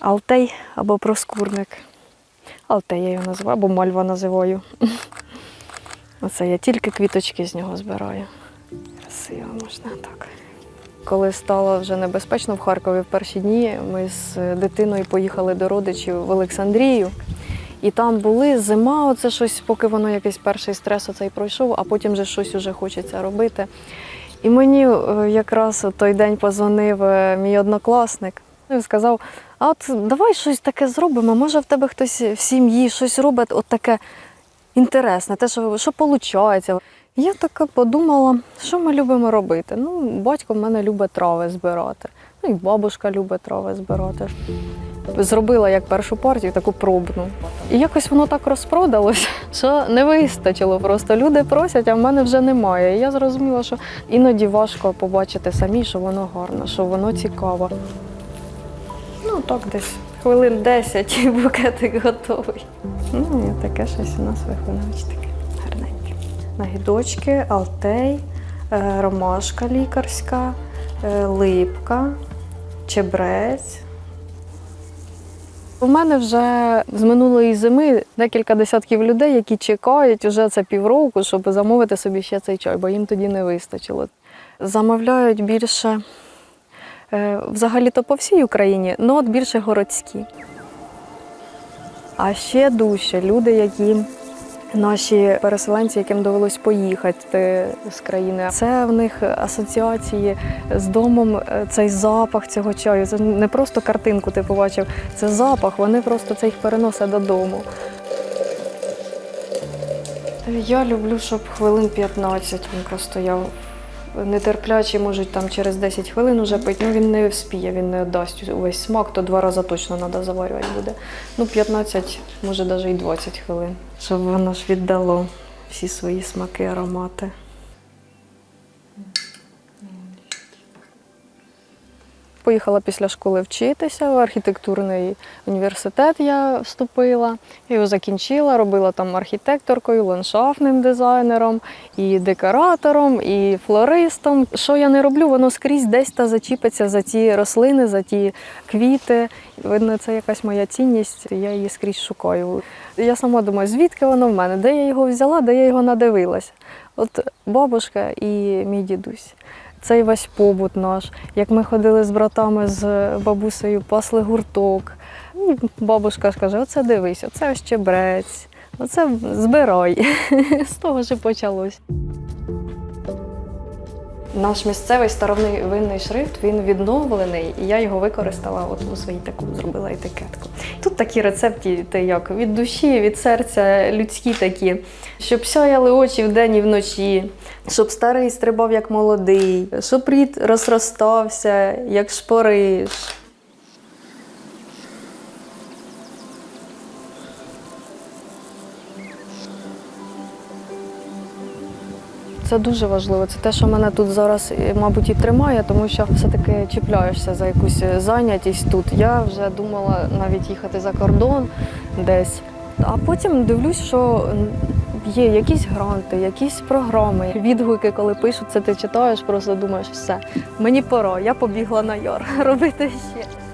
Алтей або проскурник. Алтей я його називаю, або мальва називаю. Оце я тільки квіточки з нього збираю. Красиво можна так. Коли стало вже небезпечно в Харкові в перші дні, ми з дитиною поїхали до родичів в Олександрію. І там були зима, оце щось, поки воно якийсь перший стрес оцей пройшов, а потім вже щось уже хочеться робити. І мені е, якраз той день позвонив е, мій однокласник і сказав: а от давай щось таке зробимо. Може, в тебе хтось в сім'ї щось робить, от таке інтересне, те, що, що виходить. Я така подумала, що ми любимо робити. Ну, батько в мене любить трави збирати. Ну і бабушка любить трави збирати. Зробила як першу партію, таку пробну. І якось воно так розпродалось, що не вистачило. Просто люди просять, а в мене вже немає. І я зрозуміла, що іноді важко побачити самі, що воно гарно, що воно цікаво. Ну так десь хвилин 10 і букетик готовий. Ну, і таке щось у нас виходить таке гарненьке. Нагідочки, алтей, е, ромашка лікарська, е, липка, чебрець. У мене вже з минулої зими декілька десятків людей, які чекають уже це півроку, щоб замовити собі ще цей чай, бо їм тоді не вистачило. Замовляють більше взагалі-то по всій Україні, але от більше городські. А ще дужче люди, які наші переселенці, яким довелось поїхати з країни. Це в них асоціації з домом, е, цей запах цього чаю. Це не просто картинку ти побачив, це запах, вони просто це їх переносять додому. Я люблю, щоб хвилин 15 він простояв. Нетерплячі можуть там через 10 хвилин уже пити. Ну він не вспіє, він не дасть увесь смак, то два рази точно треба заварювати буде. Ну, 15, може навіть і 20 хвилин, щоб воно ж віддало всі свої смаки, аромати. Поїхала після школи вчитися в архітектурний університет. Я вступила, я його закінчила, робила там архітекторкою, ландшафтним дизайнером, і декоратором, і флористом. Що я не роблю, воно скрізь десь та зачіпиться за ті рослини, за ті квіти. Видно, це якась моя цінність, я її скрізь шукаю. Я сама думаю, звідки воно в мене, де я його взяла, де я його надивилася. От бабушка і мій дідусь. Цей весь побут наш. Як ми ходили з братами, з бабусею, пасли гурток. І бабушка ж каже: оце дивись, оце ось оце збирай. З того ж почалось. Наш місцевий старовинний винний шрифт він відновлений, і я його використала от у своїй таку зробила етикетку. Тут такі рецепти, ти як від душі, від серця людські такі, щоб сяяли очі вдень і вночі, щоб старий стрибав як молодий, щоб рід розростався, як шпориш. Це дуже важливо. Це те, що мене тут зараз, е, мабуть, і тримає, тому що все-таки чіпляєшся за якусь е, зайнятість тут. Я вже думала навіть їхати за кордон десь. А потім дивлюсь, що є якісь гранти, якісь програми, відгуки, коли пишуть, це ти читаєш, просто думаєш, все, мені пора, я побігла на яр робити ще.